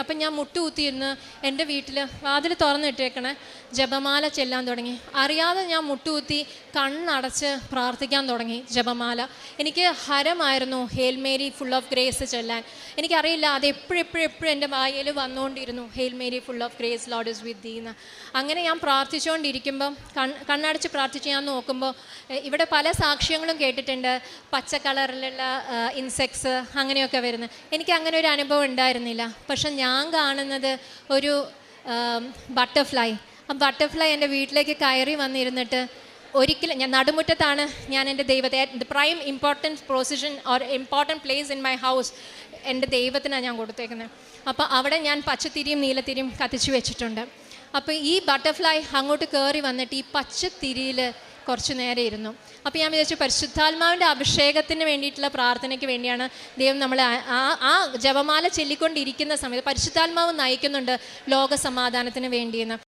അപ്പം ഞാൻ മുട്ടുകുത്തിയിരുന്ന് എന്റെ വീട്ടിൽ വാതിൽ തുറന്നിട്ടേക്കണേ ജപമാല ചെല്ലാൻ തുടങ്ങി. അറിയാതെ ഞാൻ മുട്ടുകുത്തി കണ്ണടച്ച് പ്രാർത്ഥിക്കാൻ തുടങ്ങി ജപമാല. എനിക്ക് ഹരമായിരുന്നു hail Mary full of grace ചെല്ലാൻ. എനിക്കറിയില്ല അത് എപ്പോഴെപ്പോഴെപ്പോഴും എപ്പോഴും എപ്പോഴും എന്റെ വായിൽ വന്നുകൊണ്ടിരുന്നു. Hail mary full of grace lord is with ദീന്ന്. അങ്ങനെ ഞാൻ പ്രാർത്ഥിച്ചുകൊണ്ടിരിക്കുമ്പം കൺ കണ്ണടച്ച് പ്രാർത്ഥിച്ച് ഞാൻ നോക്കുമ്പോൾ ഇവിടെ പല സാക്ഷ്യങ്ങളും കേട്ടിട്ടുണ്ട്. പച്ച കളറിലുള്ള ഇൻസെക്ട്സ് അങ്ങനെയൊക്കെ വരുന്നത്. എനിക്ക് അങ്ങനെ ഒരു അനുഭവം ഉണ്ടായിരുന്നില്ല. പക്ഷെ ഞാൻ കാണുന്നത് ഒരു ബട്ടർഫ്ലൈ ആ ബട്ടർഫ്ലൈ എന്റെ വീട്ടിലേക്ക് കയറി വന്നിരുന്നിട്ട് ഒരിക്കലും ഞാൻ നടുമുറ്റത്താണ് ഞാൻ എന്റെ ദൈവത്തെ the prime important procession or important place in my house എന്റെ ദൈവത്തിനാണ് ഞാൻ കൊടുത്തേക്കുന്നത്. അപ്പോൾ അവിടെ ഞാൻ പച്ചത്തിരിയും നീലത്തിരിയും കത്തിച്ചു വെച്ചിട്ടുണ്ട്. അപ്പോൾ ഈ ബട്ടർഫ്ലൈ അങ്ങോട്ട് കയറി വന്നിട്ട് ഈ പച്ചത്തിരിയിൽ കുറച്ച് നേരം ഇരുന്നു. അപ്പോൾ ഞാൻ വിചാരിച്ചു പരിശുദ്ധാത്മാവിന്റെ അഭിഷേകത്തിന് വേണ്ടിയിട്ടുള്ള പ്രാർത്ഥനയ്ക്ക് വേണ്ടിയാണ് ദൈവം നമ്മൾ ആ- ആ ജപമാല ചൊല്ലിക്കൊണ്ടിരിക്കുന്ന സമയത്ത് പരിശുദ്ധാത്മാവ് നയിക്കുന്നുണ്ട് ലോക സമാധാനത്തിന് വേണ്ടിയെന്ന്.